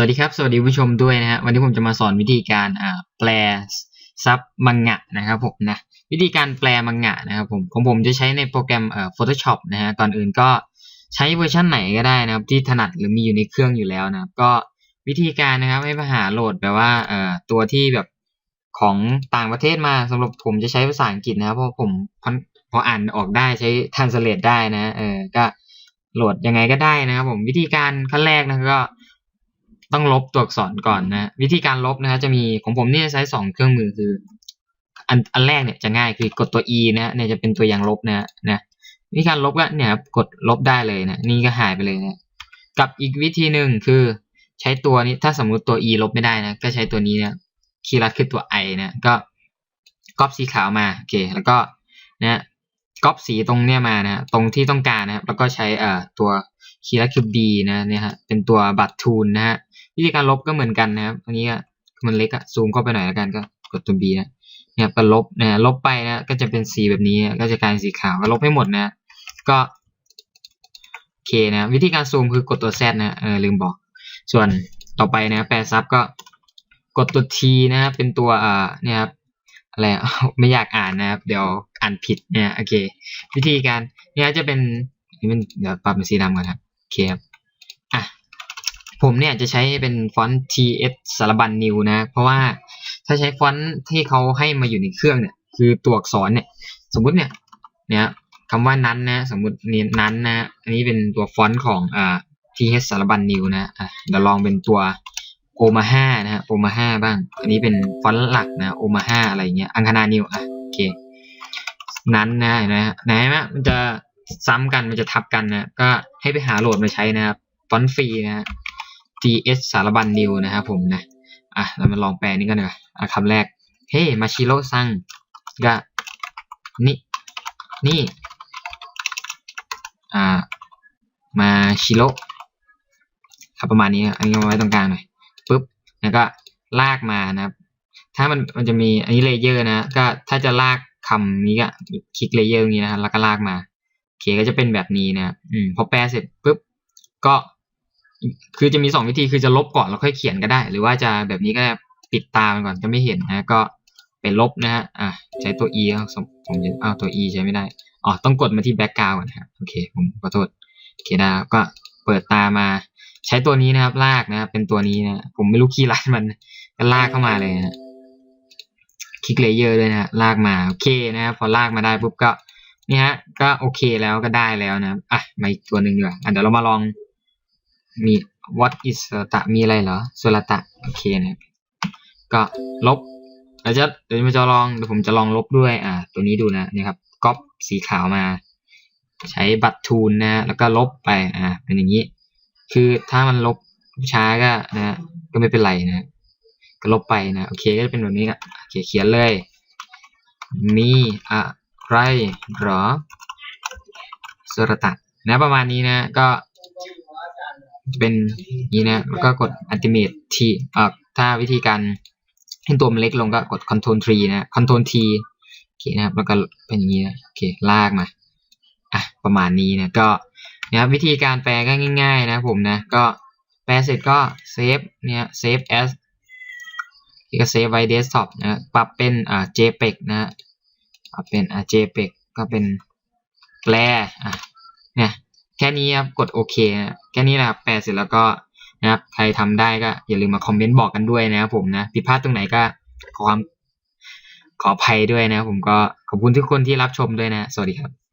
สวัสดีครับ สวัสดีผู้ชมด้วยนะฮะวันนี้ผมจะมาสอนวิธีการอ่าแปลซับมังงะนะครับผมนะวิธีการแปลมังงะนะครับผมของผมจะใช้ในโปรแกรมเอ่อ Photoshop นะฮะก่อนอื่นก็ใช้เวอร์ชันไหนก็ได้นะครับ ที่ถนัดหรือมีอยู่ในเครื่องอยู่แล้วนะครับ ก็วิธีการนะครับให้ไปหาโหลดแบบว่าเอ่อตัวที่แบบของต่างประเทศมาสำหรับผมจะใช้ภาษาอังกฤษนะครับเพราะผมพอพออ่านออกได้ใช้ t r a n s l a t ได้นะเออก็โหลดยังไงก็ได้นะครับผมวิธีการขั้นแรกนะก็ ต้องลบตัวอักษรก่อนนะวิธีการลบนะครับจะมีของผมเนี่ยใช้สองเครื่องมือคือ อันอันแรกเนี่ยจะง่ายคือกดตัว e นะเนี่ยจะเป็นตัวอย่างลบนะนะวิธีการลบก็เนี่ยกดลบได้เลยนะนี่ก็หายไปเลยนะกับอีกวิธีหนึ่งคือใช้ตัวนี้ถ้าสมมุติตัว e ลบไม่ได้นะก็ใช้ตัวนี้นะคีย์ลัดคือตัว i นะก็ก๊อปสีขาวมาโอเคแล้วก็นะ ก๊อปสีตรงเนี้ยมานะตรงที่ต้องการนะครับแล้วก็ใช้เอ่อตัวคีย์ลัดคือ b นะเนี่ยฮะเป็นตัวบัตรทูลนะฮะวิธีการลบก็เหมือนกันนะครับอันนี้ก็มันเล็กอะซูมเข้าไปหน่อยแล้วกันก็กดตัว B นะเนี่ยก็ลบนะลบไปนะก็จะเป็นสีแบบนี้ก็จะกลายเป็นสีขาวก็ลบให้หมดนะก็โอเคนะวิธีการซูมคือกดตัว Z นะเออลืมบอก ส่วนต่อไปนะแปลซับก็กดตัว T นะครับเป็นตัวอ่าเนี่ยครับอะไรไม่อยากอ่านนะครับเดี๋ยว อ่านผิดเนี่ยโอเค วิธีการเนี่ยจะเป็นนี่มันเดี๋ยวปรับเป็นสีดำก่อนครับโอเคครับอะผมเนี่ยจะใช้เป็นฟอนต์ TS สารบัญนิวนะ เพราะว่าถ้าใช้ฟอนต์ที่เขาให้มาอยู่ในเครื่องเนี่ย คือตัวอักษรเนี่ย สมมุติเนี่ยเนี่ยคำว่านั้นนะ สมมุติเนี่ยนั้นนะ อันนี้เป็นตัวฟอนต์ของอ่า TS สารบัญนิวนะอะเดี๋ยวลองเป็นตัวโอมาห้านะฮะโอมาห้าบ้าง อันนี้เป็นฟอนต์หลักนะโอมาห้าอะไรเงี้ยอังคณานิวอะโอเค นั้นนะเห็นไหมไหนไหมมันจะซ้ำกันมันจะทับกันนะก็ให้ไปหาโหลดมาใช้นะครับฟอนต์ฟรีนะ ds สารบัญนิวนะครับผมนะอะเรามาลองแปลนี่กันนะอะคำแรก เฮ้มาชิโร่ซังกะนี่นี่อ่ามาชิโร่ครับประมาณนี้อันนี้มาไว้ตรงกลางหน่อยปุ๊บแล้วก็ลากมานะครับ ถ้ามันมันจะมีอันนี้เลเยอร์นะ ก็ถ้าจะลาก คำนี้ก็คลิกเลเยอร์นี้นะครับแล้วก็ลากมาโอเคก็จะเป็นแบบนี้นะครับอืมพอแปลเสร็จปุ๊บก็ คือจะมีสองวิธีคือจะลบก่อนแล้วค่อยเขียนก็ได้ หรือว่าจะแบบนี้ก็ได้ปิดตามันก่อนจะไม่เห็นนะก็ไปลบนะฮะอะใช้ตัว e ผมผมจะเอาตัว e ใช้ไม่ได้อ๋อต้องกดมาที่แบ็กกราวด์ก่อนครับโอเคผมขอโทษโอเคได้ก็เปิดตามา ใช้ตัวนี้นะครับลากนะครับเป็นตัวนี้นะผมไม่รู้คีย์ลัดมันก็ลากเข้ามาเลยนะ ลิกเลเยอร์เลยนะลากมาโอเคนะครับพอลากมาได้ปุ๊บก็นี่ฮะก็โอเคแล้วก็ได้แล้วนะอะมาอีกตัวหนึ่งดีกว่าอะเดี๋ยวเรามาลองมี what is ตะมีอะไรเหรอสุรตะโอเคนะก็ลบเราจะเดี๋ยวจะลองเดี๋ยวผมจะลองลบด้วยอ่าตัวนี้ดูนะนี่ครับก๊อปสีขาวมา ใช้บัตรทูลนะ แล้วก็ลบไปอ่าเป็นอย่างนี้ คือถ้ามันลบช้าก็นะก็ไม่เป็นไรนะ ก็ลบไปนะโอเคก็จะเป็นแบบนี้นะโอเคเขียนเลย มีอะไรหรอสุรตะนะประมาณนี้นะ ก็เป็นนี้นะแล้วก็กด Ultimate T อ่าถ้าวิธีการให้ตัวมันเล็กลงก็กด Control T นะ Control T โอเคนะครับแล้วก็เป็นอย่างนี้นะโอเคลากมาอะประมาณนี้นะก็นะครับวิธีการแปลก็ง่าย ๆ นะผมนะก็แปลเสร็จก็เซฟเนี่ยเซฟ as ที่ก็เซฟไว้ desktop นะปรับเป็นอ่า jpeg นะปรับเป็นอ่า jpeg ก็เป็นแปลอะเนี่ยแค่นี้ครับกดโอเคนะแค่นี้นะครับแปลเสร็จแล้วก็นะครับใครทำได้ก็อย่าลืมมาคอมเมนต์บอกกันด้วยนะครับผมนะผิดพลาดตรงไหนก็ขอความขออภัยด้วยนะครับผมก็ขอบคุณทุกคนที่รับชมด้วยนะ สวัสดีครับ